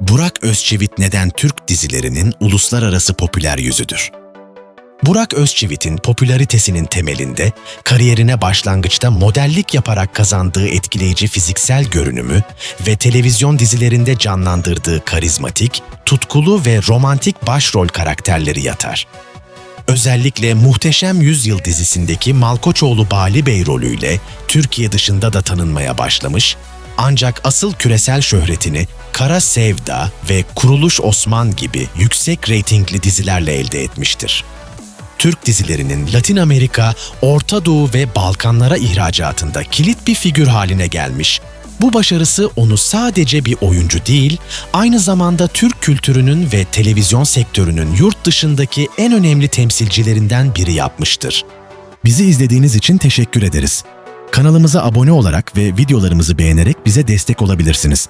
Burak Özçivit neden Türk dizilerinin uluslararası popüler yüzüdür? Burak Özçivit'in popülaritesinin temelinde kariyerine başlangıçta modellik yaparak kazandığı etkileyici fiziksel görünümü ve televizyon dizilerinde canlandırdığı karizmatik, tutkulu ve romantik başrol karakterleri yatar. Özellikle Muhteşem Yüzyıl dizisindeki Malkoçoğlu Bali Bey rolüyle Türkiye dışında da tanınmaya başlamış, ancak asıl küresel şöhretini Kara Sevda ve Kuruluş Osman gibi yüksek reytingli dizilerle elde etmiştir. Türk dizilerinin Latin Amerika, Orta Doğu ve Balkanlara ihracatında kilit bir figür haline gelmiş. Bu başarısı onu sadece bir oyuncu değil, aynı zamanda Türk kültürünün ve televizyon sektörünün yurt dışındaki en önemli temsilcilerinden biri yapmıştır. Bizi izlediğiniz için teşekkür ederiz. Kanalımıza abone olarak ve videolarımızı beğenerek bize destek olabilirsiniz.